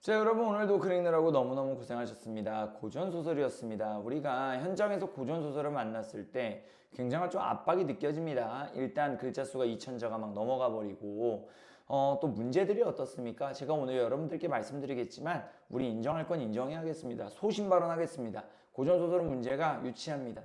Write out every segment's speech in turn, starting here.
자 여러분 오늘도 글 읽느라고 너무너무 고생하셨습니다. 고전소설이었습니다. 우리가 현장에서 고전소설을 만났을 때 굉장한 좀 압박이 느껴집니다. 일단 글자 수가 2천자가 막 넘어가 버리고 어, 또 문제들이 어떻습니까? 제가 오늘 여러분들께 말씀드리겠지만 우리 인정할 건 인정해야겠습니다. 소신 발언하겠습니다. 고전소설은 문제가 유치합니다.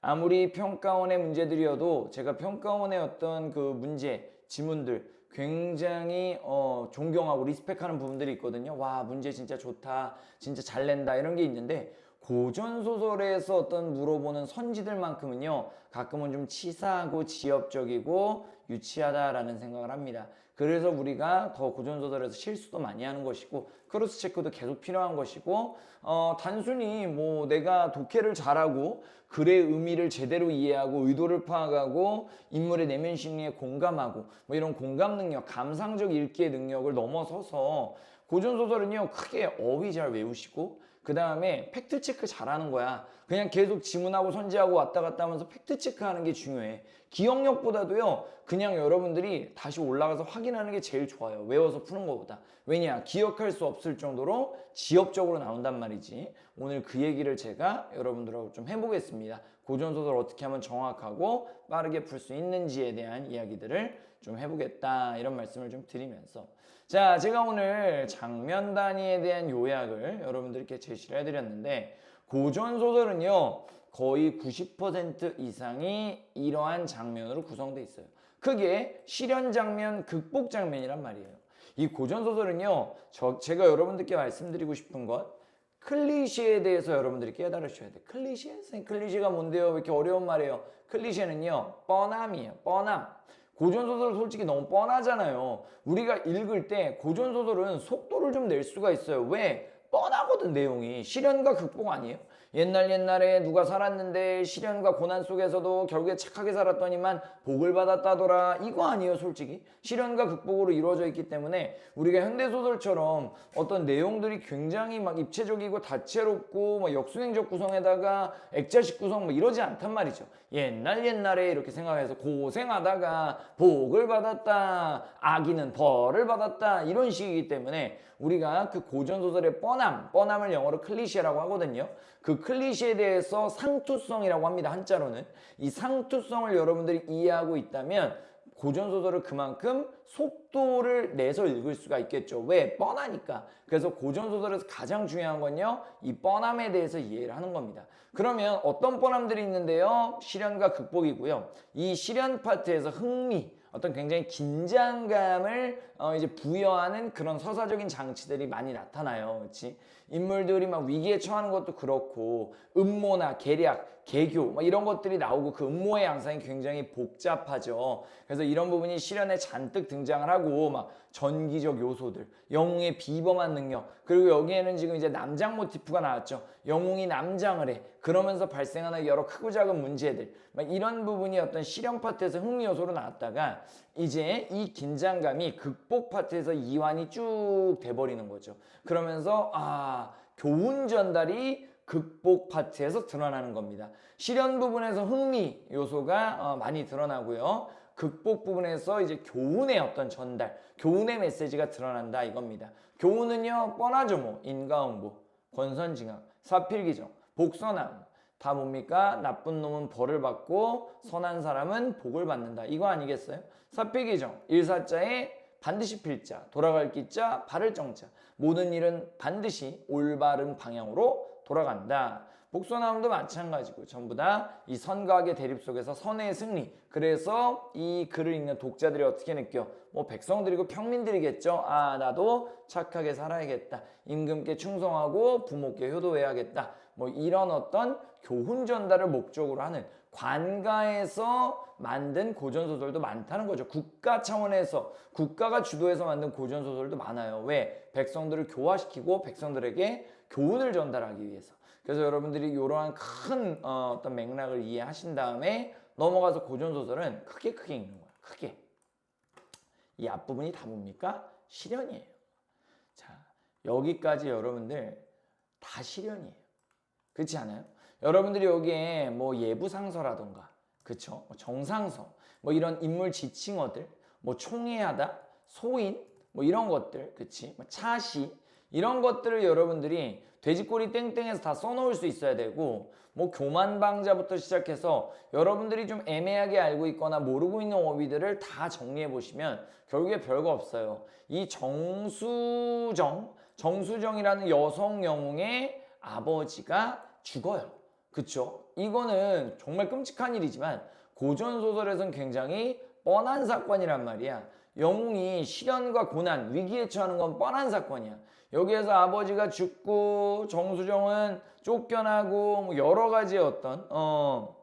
아무리 평가원의 문제들이어도 제가 평가원의 어떤 그 문제, 지문들 굉장히 어, 존경하고 리스펙하는 부분들이 있거든요. 와, 문제 진짜 좋다. 진짜 잘 낸다. 이런 게 있는데 고전 소설에서 어떤 물어보는 선지들만큼은요. 가끔은 좀 치사하고 지엽적이고 유치하다라는 생각을 합니다. 그래서 우리가 더 고전 소설에서 실수도 많이 하는 것이고 크로스 체크도 계속 필요한 것이고 어, 단순히 뭐 내가 독해를 잘하고 글의 의미를 제대로 이해하고 의도를 파악하고 인물의 내면 심리에 공감하고 뭐 이런 공감 능력, 감상적 읽기의 능력을 넘어서서 고전 소설은요 크게 어휘 잘 외우시고 그 다음에 팩트 체크 잘하는 거야. 그냥 계속 지문하고 선지하고 왔다 갔다 하면서 팩트 체크하는 게 중요해. 기억력보다도요 그냥 여러분들이 다시 올라가서 확인하는 게 제일 좋아요. 외워서 푸는 것보다. 왜냐 기억할 수 없을 정도로 지엽적으로 나온단 말이지. 오늘 그 얘기를 제가 여러분들하고 좀 해보겠습니다. 고전 소설 어떻게 하면 정확하고 빠르게 풀 수 있는지에 대한 이야기들을 좀 해보겠다 이런 말씀을 좀 드리면서 자 제가 오늘 장면 단위에 대한 요약을 여러분들께 제시를 해드렸는데 고전 소설은요 거의 90% 이상이 이러한 장면으로 구성되어 있어요. 크게 실현 장면, 극복 장면이란 말이에요. 이 고전 소설은요 저 제가 여러분들께 말씀드리고 싶은 것 클리셰에 대해서 여러분들이 깨달으셔야 돼. 클리셰? 선생님, 클리셰가 뭔데요? 왜 이렇게 어려운 말이에요? 클리셰는요, 뻔함이에요. 뻔함. 고전소설 솔직히 너무 뻔하잖아요. 우리가 읽을 때 고전소설은 속도를 좀 낼 수가 있어요. 왜? 뻔하거든, 내용이. 실현과 극복 아니에요? 옛날 옛날에 누가 살았는데 시련과 고난 속에서도 결국에 착하게 살았더니만 복을 받았다더라. 이거 아니에요, 솔직히. 시련과 극복으로 이루어져 있기 때문에 우리가 현대소설처럼 어떤 내용들이 굉장히 막 입체적이고 다채롭고 막 역수행적 구성에다가 액자식 구성 뭐 이러지 않단 말이죠. 옛날 옛날에 이렇게 생각해서 고생하다가 복을 받았다. 아기는 벌을 받았다. 이런 식이기 때문에 우리가 그 고전소설의 뻔함, 뻔함을 영어로 클리셰라고 하거든요. 그 클리셰에 대해서 상투성이라고 합니다. 한자로는. 이 상투성을 여러분들이 이해하고 있다면 고전소설을 그만큼 속도를 내서 읽을 수가 있겠죠. 왜? 뻔하니까. 그래서 고전소설에서 가장 중요한 건요, 이 뻔함에 대해서 이해를 하는 겁니다. 그러면 어떤 뻔함들이 있는데요? 실현과 극복이고요. 이 실현 파트에서 흥미, 어떤 굉장히 긴장감을 어 이제 부여하는 그런 서사적인 장치들이 많이 나타나요. 그렇지? 인물들이 막 위기에 처하는 것도 그렇고 음모나 계략, 개교 막 이런 것들이 나오고 그 음모의 양상이 굉장히 복잡하죠. 그래서 이런 부분이 실현에 잔뜩 등장을 하고 막 전기적 요소들, 영웅의 비범한 능력, 그리고 여기에는 지금 이제 남장 모티프가 나왔죠. 영웅이 남장을 해. 그러면서 발생하는 여러 크고 작은 문제들, 막 이런 부분이 어떤 실현 파트에서 흥미 요소로 나왔다가 이제 이 긴장감이 극복 파트에서 이완이 쭉 돼버리는 거죠. 그러면서 아 교훈 전달이 극복 파트에서 드러나는 겁니다. 실현 부분에서 흥미 요소가 어, 많이 드러나고요. 극복 부분에서 이제 교훈의 어떤 전달, 교훈의 메시지가 드러난다 이겁니다. 교훈은요 뻔하죠 뭐 인과응보, 권선징악, 사필기정, 복선함 다 뭡니까? 나쁜 놈은 벌을 받고 선한 사람은 복을 받는다. 이거 아니겠어요? 사필기정, 일사자에 반드시 필자, 돌아갈 기자, 바를 정자. 모든 일은 반드시 올바른 방향으로 돌아간다. 복선함도 마찬가지고 전부 다 이 선과악의 대립 속에서 선의 승리. 그래서 이 글을 읽는 독자들이 어떻게 느껴? 뭐 백성들이고 평민들이겠죠. 아 나도 착하게 살아야겠다. 임금께 충성하고 부모께 효도해야겠다. 뭐 이런 어떤 교훈 전달을 목적으로 하는 관가에서 만든 고전 소설도 많다는 거죠. 국가 차원에서 국가가 주도해서 만든 고전 소설도 많아요. 왜? 백성들을 교화시키고 백성들에게 교훈을 전달하기 위해서. 그래서 여러분들이 이러한 큰 어, 어떤 맥락을 이해하신 다음에 넘어가서 고전 소설은 크게 크게 읽는 거야. 크게. 이 앞부분이 다 뭡니까? 실현이에요. 자, 여기까지 여러분들 다 실현이에요. 그렇지 않아요? 여러분들이 여기에 뭐 예부상서라던가, 그쵸? 뭐 정상서, 뭐 이런 인물 지칭어들, 뭐 총애하다, 소인, 뭐 이런 것들, 그치? 뭐 차시, 이런 것들을 여러분들이 돼지꼬리 땡땡에서 다 써놓을 수 있어야 되고 뭐 교만방자부터 시작해서 여러분들이 좀 애매하게 알고 있거나 모르고 있는 어휘들을 다 정리해 보시면 결국에 별거 없어요. 이 정수정, 정수정이라는 여성 영웅의 아버지가 죽어요. 그쵸? 이거는 정말 끔찍한 일이지만 고전 소설에서는 굉장히 뻔한 사건이란 말이야. 영웅이 시련과 고난, 위기에 처하는 건 뻔한 사건이야. 여기에서 아버지가 죽고 정수정은 쫓겨나고 뭐 여러 가지의 어떤 어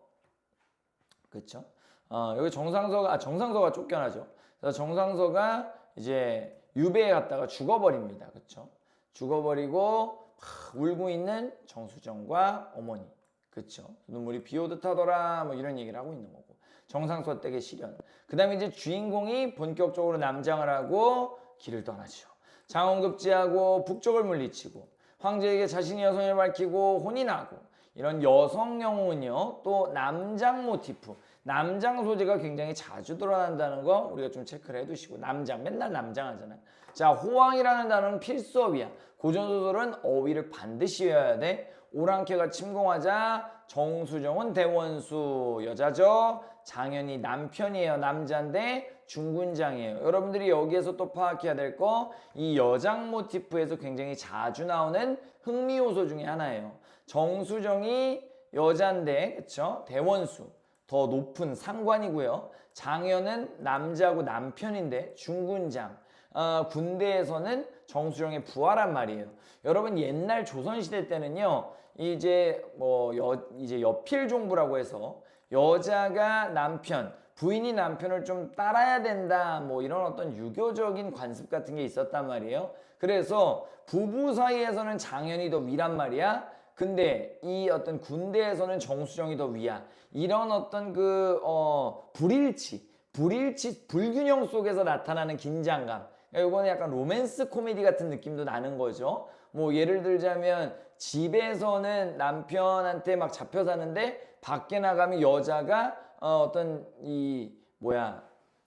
그렇죠? 어 여기 정상서가 아, 정상서가 쫓겨나죠. 그래서 정상서가 이제 유배에 갔다가 죽어버립니다. 그렇죠? 죽어버리고 막 울고 있는 정수정과 어머니. 그렇죠? 눈물이 비 오듯 하더라 뭐 이런 얘기를 하고 있는 거고. 정상서 댁의 시련. 그다음에 이제 주인공이 본격적으로 남장을 하고 길을 떠나죠. 장원급제하고 북쪽을 물리치고 황제에게 자신이 여성을 밝히고 혼이 나고 이런 여성 영웅은요 또 남장 모티프 남장 소재가 굉장히 자주 드러난다는 거 우리가 좀 체크를 해두시고 남장 맨날 남장 하잖아요 자 호황이라는 단어는 필수어휘야 고전소설은 어휘를 반드시 외워야 돼 오랑캐가 침공하자 정수정은 대원수 여자죠 장현이 남편이에요 남자인데 중군장이에요. 여러분들이 여기에서 또 파악해야 될 거 이 여장 모티프에서 굉장히 자주 나오는 흥미 요소 중에 하나예요. 정수정이 여잔데 그쵸? 대원수 더 높은 상관이고요. 장현은 남자고 남편인데 중군장 어, 군대에서는 정수정의 부하란 말이에요. 여러분 옛날 조선시대 때는요 이제 뭐 여, 이제 여필종부라고 해서 여자가 남편 부인이 남편을 좀 따라야 된다 뭐 이런 어떤 유교적인 관습 같은 게 있었단 말이에요. 그래서 부부 사이에서는 장현이 더 위란 말이야. 근데 이 어떤 군대에서는 정수정이 더 위야. 이런 어떤 그 어, 불일치, 불일치, 불균형 속에서 나타나는 긴장감. 이거는 약간 로맨스 코미디 같은 느낌도 나는 거죠. 뭐 예를 들자면 집에서는 남편한테 막 잡혀 사는데 밖에 나가면 여자가 어, 어떤 이 뭐야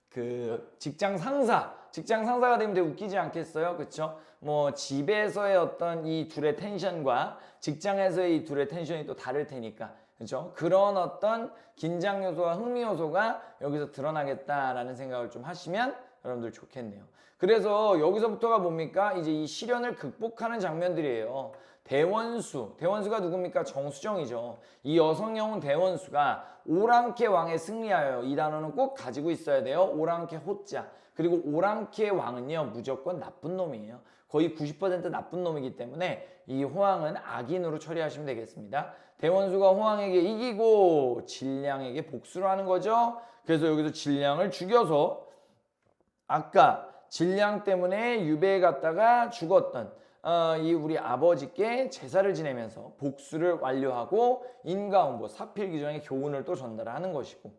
그 직장 상사 직장 상사가 되면 되게 웃기지 않겠어요? 그쵸? 뭐 집에서의 어떤 이 둘의 텐션과 직장에서의 이 둘의 텐션이 또 다를 테니까. 그죠 그런 어떤 긴장 요소와 흥미 요소가 여기서 드러나겠다라는 생각을 좀 하시면 여러분들 좋겠네요 그래서 여기서부터가 뭡니까 이제 이 시련을 극복하는 장면들이에요 대원수, 대원수가 누굽니까? 정수정이죠. 이 여성영웅 대원수가 오랑캐 왕에 승리하여 이 단어는 꼭 가지고 있어야 돼요. 오랑캐 호자. 그리고 오랑캐 왕은요 무조건 나쁜 놈이에요. 거의 90% 나쁜 놈이기 때문에 이 호황은 악인으로 처리하시면 되겠습니다. 대원수가 호황에게 이기고 진량에게 복수를 하는 거죠. 그래서 여기서 진량을 죽여서 아까 진량 때문에 유배에 갔다가 죽었던 어, 이 우리 아버지께 제사를 지내면서 복수를 완료하고 인가응보 사필기정의 교훈을 또 전달하는 것이고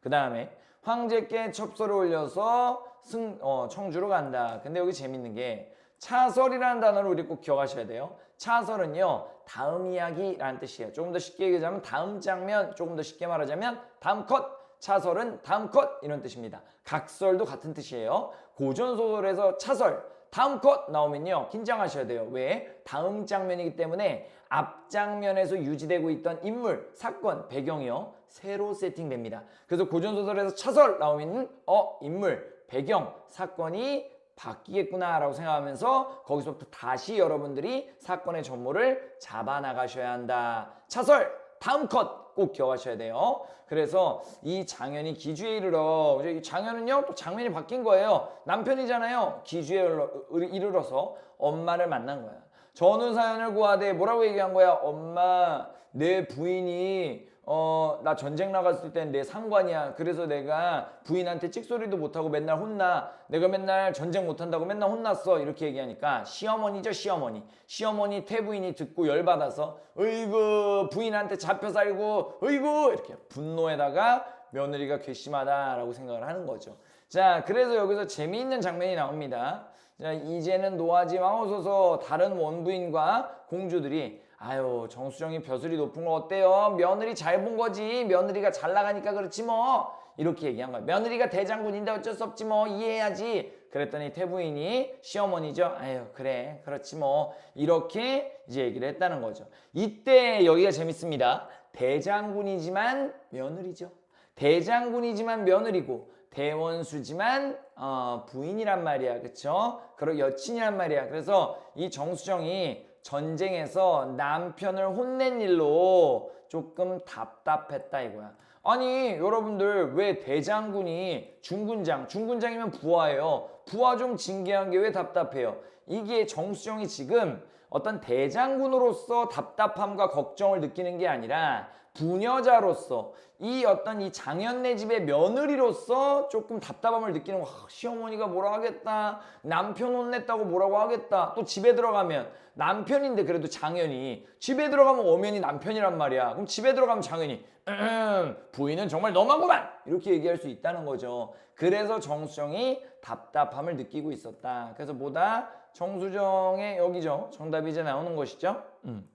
그 다음에 황제께 첩서를 올려서 승, 어, 청주로 간다. 근데 여기 재밌는 게 차설이라는 단어를 우리 꼭 기억하셔야 돼요. 차설은요 다음 이야기라는 뜻이에요. 조금 더 쉽게 얘기하자면 다음 장면, 조금 더 쉽게 말하자면 다음 컷. 차설은 다음 컷 이런 뜻입니다. 각설도 같은 뜻이에요. 고전 소설에서 차설 다음 컷 나오면요 긴장하셔야 돼요 왜? 다음 장면이기 때문에 앞 장면에서 유지되고 있던 인물, 사건, 배경이요 새로 세팅됩니다 그래서 고전 소설에서 차설 나오면 어 인물, 배경, 사건이 바뀌겠구나 라고 생각하면서 거기서부터 다시 여러분들이 사건의 전모를 잡아나가셔야 한다 차설 다음 컷 꼭 기억하셔야 돼요. 그래서 이 장현이 기주에 이르러 이 장현은요 또 장면이 바뀐 거예요. 남편이잖아요. 기주에 이르러서 엄마를 만난 거야. 전후 사연을 구하되 뭐라고 얘기한 거야? 엄마 내 부인이 어, 나 전쟁 나갔을 땐 내 상관이야. 그래서 내가 부인한테 찍소리도 못하고 맨날 혼나. 내가 맨날 전쟁 못한다고 맨날 혼났어. 이렇게 얘기하니까 시어머니죠, 시어머니. 시어머니 태부인이 듣고 열받아서, 어이구, 부인한테 잡혀 살고, 어이구! 이렇게 분노에다가 며느리가 괘씸하다라고 생각을 하는 거죠. 자, 그래서 여기서 재미있는 장면이 나옵니다. 자, 이제는 노하지 마오소서 다른 원부인과 공주들이 아유 정수정이 벼슬이 높은 거 어때요? 며느리 잘 본 거지 며느리가 잘 나가니까 그렇지 뭐 이렇게 얘기한 거야 며느리가 대장군인데 어쩔 수 없지 뭐 이해해야지 그랬더니 태부인이 시어머니죠. 아유 그래 그렇지 뭐 이렇게 이제 얘기를 했다는 거죠. 이때 여기가 재밌습니다. 대장군이지만 며느리죠. 대장군이지만 며느리고 대원수지만 어, 부인이란 말이야, 그쵸? 그리고 여친이란 말이야. 그래서 이 정수정이 전쟁에서 남편을 혼낸 일로 조금 답답했다 이거야. 아니 여러분들 왜 대장군이 중군장, 중군장이면 부하예요. 부하 좀 징계한 게 왜 답답해요? 이게 정수정이 지금 어떤 대장군으로서 답답함과 걱정을 느끼는 게 아니라 부녀자로서 이 어떤 이 장현네 집의 며느리로서 조금 답답함을 느끼는 거 아, 시어머니가 뭐라 하겠다 남편 혼냈다고 뭐라고 하겠다. 또 집에 들어가면 남편인데 그래도 장현이 집에 들어가면 엄연히 남편이란 말이야. 그럼 집에 들어가면 장현이 음, 부인은 정말 너무하구만. 이렇게 얘기할 수 있다는 거죠. 그래서 정수정이 답답함을 느끼고 있었다. 그래서 뭐다 정수정의 여기죠. 정답이 이제 나오는 것이죠. 음.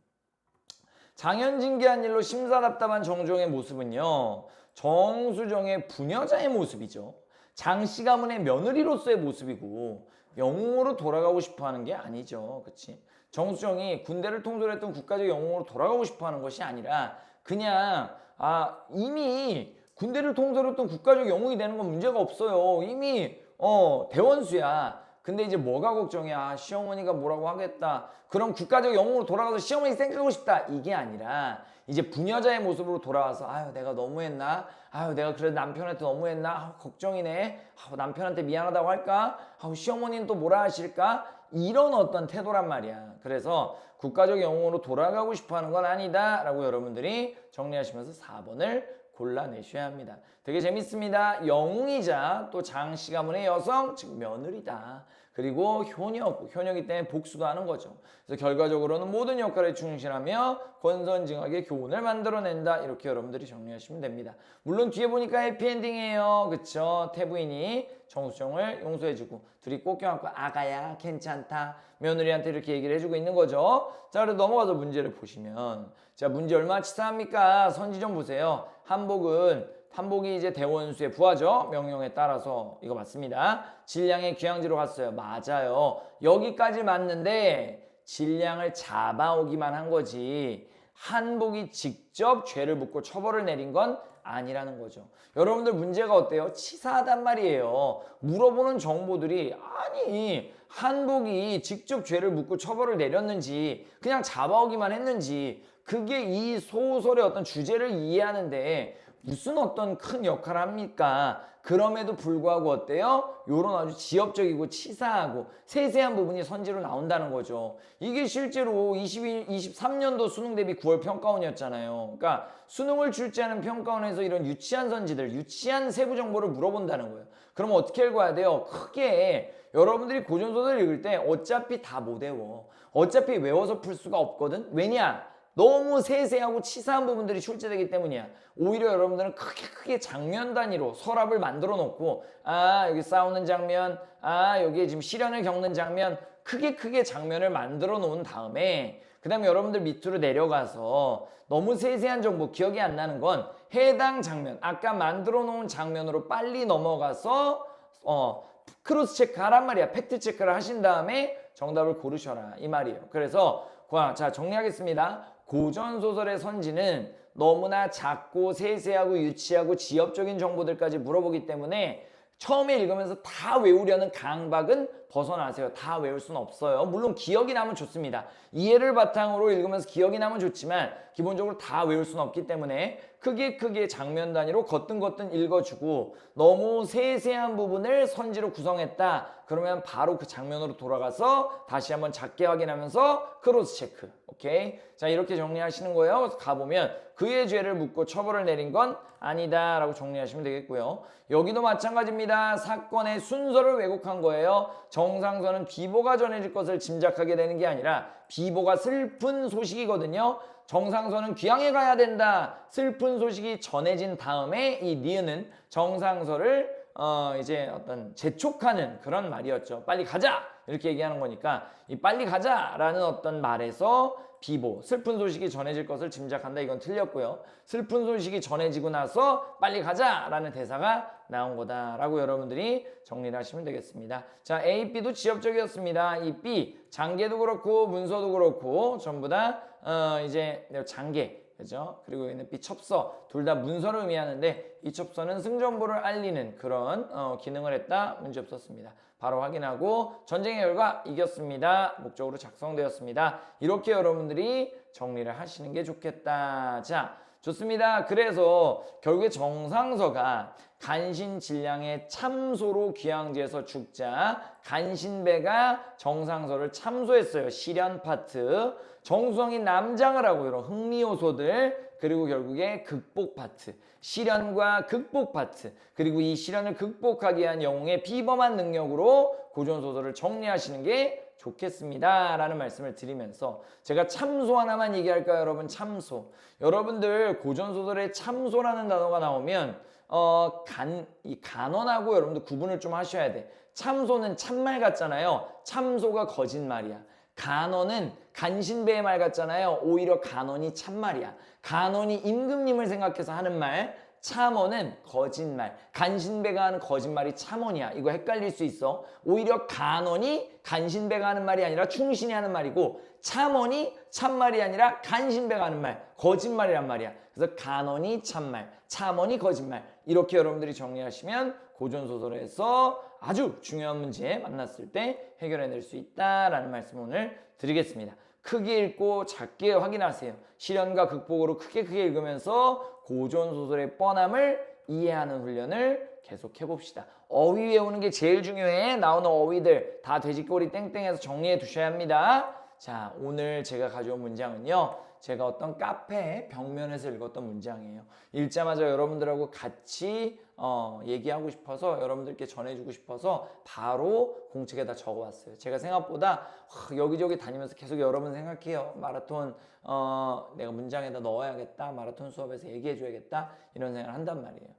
장현징계한 일로 심사답답한 정종의 모습은요. 정수정의 부녀자의 모습이죠. 장씨 가문의 며느리로서의 모습이고 영웅으로 돌아가고 싶어하는 게 아니죠. 그치? 정수정이 군대를 통솔했던 국가적 영웅으로 돌아가고 싶어하는 것이 아니라 그냥 아 이미 군대를 통솔했던 국가적 영웅이 되는 건 문제가 없어요. 이미 어 대원수야. 근데 이제 뭐가 걱정이야? 아, 시어머니가 뭐라고 하겠다. 그럼 국가적 영웅으로 돌아가서 시어머니 생각하고 싶다. 이게 아니라 이제 부녀자의 모습으로 돌아와서 아유 내가 너무했나? 아유 내가 그래도 남편한테 너무했나? 아유, 걱정이네. 아유, 남편한테 미안하다고 할까? 아유 시어머니는 또 뭐라 하실까? 이런 어떤 태도란 말이야. 그래서 국가적 영웅으로 돌아가고 싶어 하는 건 아니다 라고 여러분들이 정리하시면서 4번을 골라내셔야 합니다. 되게 재밌습니다. 영웅이자 또 장씨 가문의 여성, 즉 며느리다. 그리고 효녀, 효녀기 때문에 복수도 하는 거죠. 그래서 결과적으로는 모든 역할에 충실하며 권선징악의 교훈을 만들어낸다. 이렇게 여러분들이 정리하시면 됩니다. 물론 뒤에 보니까 해피엔딩이에요. 그쵸? 태부인이 정수정을 용서해주고 둘이 꼭 껴안고 아가야 괜찮다. 며느리한테 이렇게 얘기를 해주고 있는 거죠. 자, 그래서 넘어가서 문제를 보시면 자, 문제 얼마나 치사합니까? 선지 좀 보세요. 한복은 한복이 이제 대원수의 부하죠. 명령에 따라서 이거 맞습니다. 진량의 귀향지로 갔어요. 맞아요. 여기까지 맞는데 진량을 잡아오기만 한 거지. 한복이 직접 죄를 묻고 처벌을 내린 건 아니라는 거죠. 여러분들 문제가 어때요? 치사하단 말이에요. 물어보는 정보들이 아니 한복이 직접 죄를 묻고 처벌을 내렸는지 그냥 잡아오기만 했는지 그게 이 소설의 어떤 주제를 이해하는데 무슨 어떤 큰 역할을 합니까? 그럼에도 불구하고 어때요? 요런 아주 지엽적이고 치사하고 세세한 부분이 선지로 나온다는 거죠. 이게 실제로 22, 23년도 수능 대비 9월 평가원이었잖아요. 그러니까 수능을 출제하는 평가원에서 이런 유치한 선지들, 유치한 세부 정보를 물어본다는 거예요. 그럼 어떻게 읽어야 돼요? 크게 여러분들이 고전소설 읽을 때 어차피 다 못 외워. 어차피 외워서 풀 수가 없거든. 왜냐? 너무 세세하고 치사한 부분들이 출제되기 때문이야. 오히려 여러분들은 크게 크게 장면 단위로 서랍을 만들어 놓고 아 여기 싸우는 장면, 아 여기에 지금 시련을 겪는 장면 크게 크게 장면을 만들어 놓은 다음에 그 다음에 여러분들 밑으로 내려가서 너무 세세한 정보 기억이 안 나는 건 해당 장면 아까 만들어 놓은 장면으로 빨리 넘어가서 어 크로스 체크하란 말이야. 팩트 체크를 하신 다음에 정답을 고르셔라 이 말이에요. 그래서 자 정리하겠습니다. 고전 소설의 선지는 너무나 작고 세세하고 유치하고 지엽적인 정보들까지 물어보기 때문에 처음에 읽으면서 다 외우려는 강박은 벗어나세요. 다 외울 수는 없어요. 물론 기억이 나면 좋습니다. 이해를 바탕으로 읽으면서 기억이 나면 좋지만 기본적으로 다 외울 수는 없기 때문에 크게 크게 장면 단위로 거뜬거뜬 읽어주고 너무 세세한 부분을 선지로 구성했다. 그러면 바로 그 장면으로 돌아가서 다시 한번 작게 확인하면서 크로스 체크. 오케이? 자 이렇게 정리하시는 거예요. 가보면 그의 죄를 묻고 처벌을 내린 건 아니다 라고 정리하시면 되겠고요. 여기도 마찬가지입니다. 사건의 순서를 왜곡한 거예요. 정 상서는 비보가 전해질 것을 짐작하게 되는 게 아니라 비보가 슬픈 소식이거든요. 정상서는 귀향에 가야 된다. 슬픈 소식이 전해진 다음에 이 니은은 정상서를 어 이제 어떤 재촉하는 그런 말이었죠. 빨리 가자 이렇게 얘기하는 거니까 이 빨리 가자라는 어떤 말에서 비보. 슬픈 소식이 전해질 것을 짐작한다. 이건 틀렸고요. 슬픈 소식이 전해지고 나서 빨리 가자 라는 대사가 나온 거다라고 여러분들이 정리를 하시면 되겠습니다. 자 A, B도 지엽적이었습니다. 이 B 장계도 그렇고 문서도 그렇고 전부 다 어, 이제 장계 그죠? 그리고 여기는 B 첩서 둘 다 문서를 의미하는데 이 첩서는 승전보를 알리는 그런 어, 기능을 했다 문제 없었습니다. 바로 확인하고 전쟁의 결과 이겼습니다. 목적으로 작성되었습니다. 이렇게 여러분들이 정리를 하시는 게 좋겠다. 자, 좋습니다. 그래서 결국에 정상서가 간신 질량의 참소로 귀향지에서 죽자 간신배가 정상서를 참소했어요. 실현 파트. 정수성이 남장을 하고 이런 흥미 요소들 그리고 결국에 극복 파트. 실현과 극복 파트. 그리고 이 실현을 극복하기 위한 영웅의 비범한 능력으로 고전 소설을 정리하시는 게 좋겠습니다. 라는 말씀을 드리면서 제가 참소 하나만 얘기할까요, 여러분? 참소. 여러분들 고전소설에 참소라는 단어가 나오면 어, 간, 이 간언하고 여러분들 구분을 좀 하셔야 돼. 참소는 참말 같잖아요. 참소가 거짓말이야. 간언은 간신배의 말 같잖아요. 오히려 간언이 참말이야. 간언이 임금님을 생각해서 하는 말, 참언은 거짓말. 간신배가 하는 거짓말이 참언이야. 이거 헷갈릴 수 있어. 오히려 간언이 간신배가 하는 말이 아니라 충신이 하는 말이고 참언이 참말이 아니라 간신배가 하는 말, 거짓말이란 말이야. 그래서 간언이 참말, 참언이 거짓말. 이렇게 여러분들이 정리하시면 고전 소설에서 아주 중요한 문제 만났을 때 해결해낼 수 있다라는 말씀 오늘 드리겠습니다. 크게 읽고 작게 확인하세요. 실현과 극복으로 크게 크게 읽으면서 고전 소설의 뻔함을 이해하는 훈련을 계속 해봅시다. 어휘 외우는 게 제일 중요해. 나오는 어휘들 다 돼지꼬리 땡땡해서 정리해 두셔야 합니다. 자, 오늘 제가 가져온 문장은요. 제가 어떤 카페 벽면에서 읽었던 문장이에요. 읽자마자 여러분들하고 같이 어, 얘기하고 싶어서 여러분들께 전해주고 싶어서 바로 공책에다 적어왔어요. 제가 생각보다 하, 여기저기 다니면서 계속 여러분 생각해요. 마라톤 어, 내가 문장에다 넣어야겠다. 마라톤 수업에서 얘기해줘야겠다. 이런 생각을 한단 말이에요.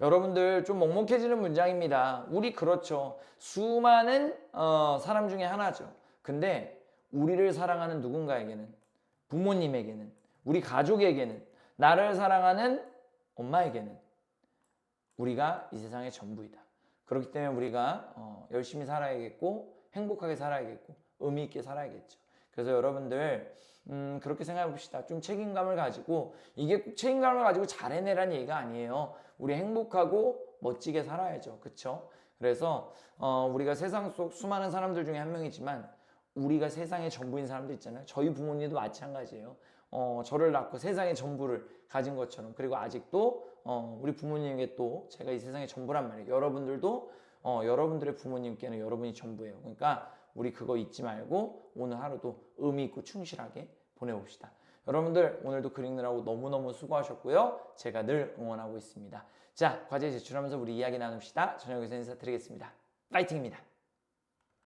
여러분들 좀 먹먹해지는 문장입니다. 우리 그렇죠. 수많은 어, 사람 중에 하나죠. 근데 우리를 사랑하는 누군가에게는 부모님에게는 우리 가족에게는 나를 사랑하는 엄마에게는 우리가 이 세상의 전부이다. 그렇기 때문에 우리가 어, 열심히 살아야겠고 행복하게 살아야겠고 의미 있게 살아야겠죠. 그래서 여러분들 음, 그렇게 생각해 봅시다. 좀 책임감을 가지고 이게 꼭 책임감을 가지고 잘 해내라는 얘기가 아니에요. 우리 행복하고 멋지게 살아야죠. 그렇죠? 그래서 어, 우리가 세상 속 수많은 사람들 중에 한 명이지만 우리가 세상의 전부인 사람도 있잖아요. 저희 부모님도 마찬가지예요. 어, 저를 낳고 세상의 전부를 가진 것처럼 그리고 아직도 어, 우리 부모님에게 또 제가 이 세상의 전부란 말이에요. 여러분들도 어, 여러분들의 부모님께는 여러분이 전부예요. 그러니까 우리 그거 잊지 말고 오늘 하루도 의미 있고 충실하게 보내봅시다. 여러분들 오늘도 글 읽느라고 너무너무 수고하셨고요. 제가 늘 응원하고 있습니다. 자, 과제 제출하면서 우리 이야기 나눕시다. 저녁에서 인사드리겠습니다. 파이팅입니다.